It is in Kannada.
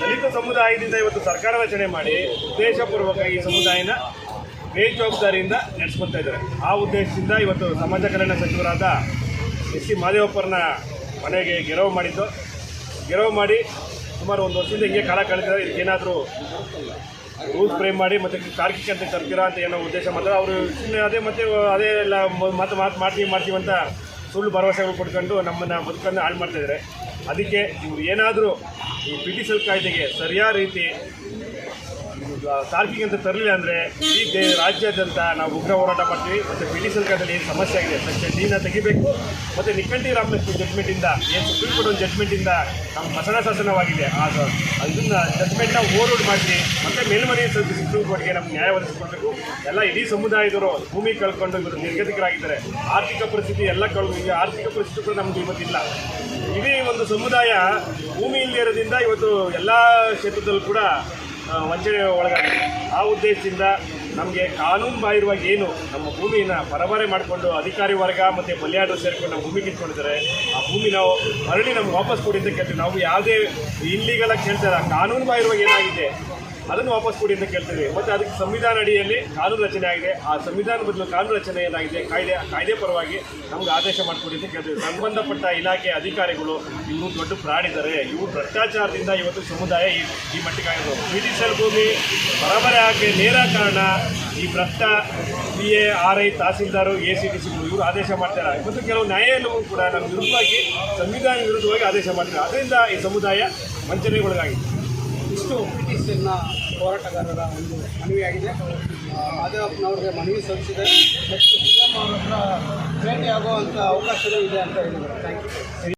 ದಲಿತ ಸಮುದಾಯದಿಂದ ಇವತ್ತು ಸರ್ಕಾರ ರಚನೆ ಮಾಡಿ ಉದ್ದೇಶಪೂರ್ವಕ ಈ ಸಮುದಾಯನ ಬೇಜವಾಬ್ದಾರಿಯಿಂದ ನಡೆಸ್ಕೊತಾ ಇದ್ದಾರೆ. ಆ ಉದ್ದೇಶದಿಂದ ಇವತ್ತು ಸಮಾಜ ಕಲ್ಯಾಣ ಸಚಿವರಾದ ಎಸ್ ಸಿ ಮಾದೇವಪ್ಪರನ್ನ ಮನೆಗೆ ಗೆರವು ಮಾಡಿದ್ದು. ಗೆರವು ಮಾಡಿ ಸುಮಾರು ಒಂದು ವರ್ಷದಿಂದ ಹಿಂಗೆ ಕಾಲ ಕಳೆದಿದ್ದಾರೆ ಇದಕ್ಕೇನಾದರೂ ರೂಲ್ಸ್ ಫ್ರೇಮ್ ಮಾಡಿ ಮತ್ತು ತಾರ್ಕಿಕ ಅಂತ ತರ್ತೀರಾ ಅಂತ ಏನೋ ಉದ್ದೇಶ ಮಾತ್ರ. ಅವರು ಸುಮ್ಮನೆ ಅದೇ ಮತ್ತೆ ಅದೇ ಎಲ್ಲ ಮಾತು ಮಾತು ಮಾಡ್ತೀವಿ ಮಾಡ್ತೀವಿ ಅಂತ ಸುಳ್ಳು ಭರವಸೆಗಳು ಕೊಟ್ಕೊಂಡು ನಮ್ಮನ್ನು ಬದುಕನ್ನು ಹಾಳು ಮಾಡ್ತಾಯಿದ್ದಾರೆ ಅದಕ್ಕೆ ಇವರು ಏನಾದರೂ ಈ ಪಿ ಟಿ ಕಾಯ್ದೆಗೆ ಸರಿಯಾದ ರೀತಿ ಇದು ತಾರ್ಕಿಕ ಅಂತ ತರಲಿಲ್ಲ ಅಂದರೆ ಈ ರಾಜ್ಯಾದ್ಯಂತ ನಾವು ಉಗ್ರ ಹೋರಾಟ ಮಾಡ್ತೀವಿ ಮತ್ತು ಬಿಡಿ ಸರ್ಕಾರದಲ್ಲಿ ಏನು ಸಮಸ್ಯೆ ಆಗಿದೆ ಸಮಸ್ಯೆ ಡಿನ ತೆಗಿಬೇಕು. ಮತ್ತು ನಿಕ್ಕಂಟಿ ರಾಮಲಕ್ಷ್ಮಿ ಜಡ್ಮೆಂಟಿಂದ ಏನು ಸುಪ್ರೀಂ ಕೋರ್ಟ್ ಒಂದು ಜಡ್ಮೆಂಟಿಂದ ನಮ್ಮ ಮಸಣ ಶಾಸನವಾಗಿದೆ. ಆಗ ಇದನ್ನ ಜಡ್ಮೆಂಟ್ನ ಓವರ್ಲೋಡ್ ಮಾಡಿ ಮತ್ತೆ ಮೇಲ್ಮನೆ ಸುಪ್ರೀಂ ಕೋರ್ಟ್ಗೆ ನಮ್ಮ ನ್ಯಾಯ ಒದಗಿಸ್ಕೊಳ್ಬೇಕು ಎಲ್ಲ ಇಡೀ ಸಮುದಾಯದವರು ಭೂಮಿ ಕಳ್ಕೊಂಡು ಇವರು ನಿರ್ಗತಿಕರಾಗಿದ್ದಾರೆ. ಆರ್ಥಿಕ ಪರಿಸ್ಥಿತಿ ಎಲ್ಲ ಈ ಆರ್ಥಿಕ ಪರಿಸ್ಥಿತಿ ಕೂಡ ನಮ್ಗೆ ಇವತ್ತಿಲ್ಲ. ಇಡೀ ಒಂದು ಸಮುದಾಯ ಭೂಮಿ ಇಲ್ಲದೆ ಇರೋದ್ರಿಂದ ಇವತ್ತು ಎಲ್ಲ ಕ್ಷೇತ್ರದಲ್ಲೂ ಕೂಡ ವಂಚನೆ ಒಳಗಾಗಿದೆ ಆ ಉದ್ದೇಶದಿಂದ ನಮಗೆ ಕಾನೂನು ಬಾಹಿರವಾಗಿ ಏನು ನಮ್ಮ ಭೂಮಿನ ಪರಬರೆ ಮಾಡಿಕೊಂಡು ಅಧಿಕಾರಿ ವರ್ಗ ಮತ್ತು ಬಲಿಯಾಡರು ಸೇರಿಕೊಂಡು ನಮ್ಮ ಭೂಮಿ ಕಿತ್ಕೊಂಡಿದ್ದಾರೆ ಆ ಭೂಮಿ ನಾವು ಮರಳಿ ನಮ್ಗೆ ವಾಪಸ್ ಕೊಡಿ ಅಂತ ಕೇಳ್ತೀವಿ. ನಾವು ಯಾವುದೇ ಇಲ್ಲಿಗೆಲ್ಲ ಕೇಳ್ತಾರೆ ಕಾನೂನು ಬಾಹಿರವಾಗಿ ಏನಾಗಿದೆ? ಅದನ್ನು ವಾಪಸ್ ಕೊಡಿ ಅಂತ ಕೇಳ್ತೀವಿ. ಮತ್ತು ಅದಕ್ಕೆ ಸಂವಿಧಾನ ಅಡಿಯಲ್ಲಿ ಕಾನೂನು ರಚನೆ ಆಗಿದೆ. ಆ ಸಂವಿಧಾನ ಬದಲು ಕಾನೂನು ರಚನೆ ಏನಾಗಿದೆ? ಕಾಯ್ದೆ ಕಾಯ್ದೆ ಪರವಾಗಿ ನಮ್ಗೆ ಆದೇಶ ಮಾಡಿಕೊಡಿ ಅಂತ ಕೇಳ್ತೀವಿ. ಸಂಬಂಧಪಟ್ಟ ಇಲಾಖೆ ಅಧಿಕಾರಿಗಳು ಇನ್ನೂ ದೊಡ್ಡ ಪ್ರಾಣಿದ್ದಾರೆ. ಇವರು ಭ್ರಷ್ಟಾಚಾರದಿಂದ ಇವತ್ತು ಸಮುದಾಯ ಈ ಈ ಮಟ್ಟಿಗಾಗಿರೋದು ಜ್ಯುಡಿಷಿಯಲ್ ಭೂಮಿ ಬರಬರೆ ಆಗಿ ನೇರ ಕಾರಣ ಈ ಭ್ರಷ್ಟ ಬಿ ಎ ಆರ್ ಐ ತಹಸೀಲ್ದಾರು, ಎ ಸಿ ಟಿ ಸಿಗಳು ಇವರು ಆದೇಶ ಮಾಡ್ತಾರೆ. ಮತ್ತು ಕೆಲವು ನ್ಯಾಯಾಲಯವು ಕೂಡ ನಮ್ಮ ವಿರುದ್ಧವಾಗಿ, ಸಂವಿಧಾನ ವಿರುದ್ಧವಾಗಿ ಆದೇಶ ಮಾಡ್ತಾರೆ. ಅದರಿಂದ ಈ ಸಮುದಾಯ ವಂಚನೆಗೊಳಗಾಗಿದೆ. ಇಷ್ಟು ಬ್ರಿಟಿಷನ್ನ ಹೋರಾಟಗಾರರ ಒಂದು ಮನವಿಯಾಗಿದೆ. ಮಾದೇವಪ್ಪನವ್ರಿಗೆ ಮನವಿ ಸಲ್ಲಿಸಿದೆ ನೆಕ್ಸ್ಟ್ ಸಿ ಎಂ ಅವ್ರ ಹತ್ರ ಭೇಟಿಯಾಗುವಂಥ ಅವಕಾಶವೂ ಇದೆ ಅಂತ ಹೇಳಿದ್ದಾರೆ. Thank you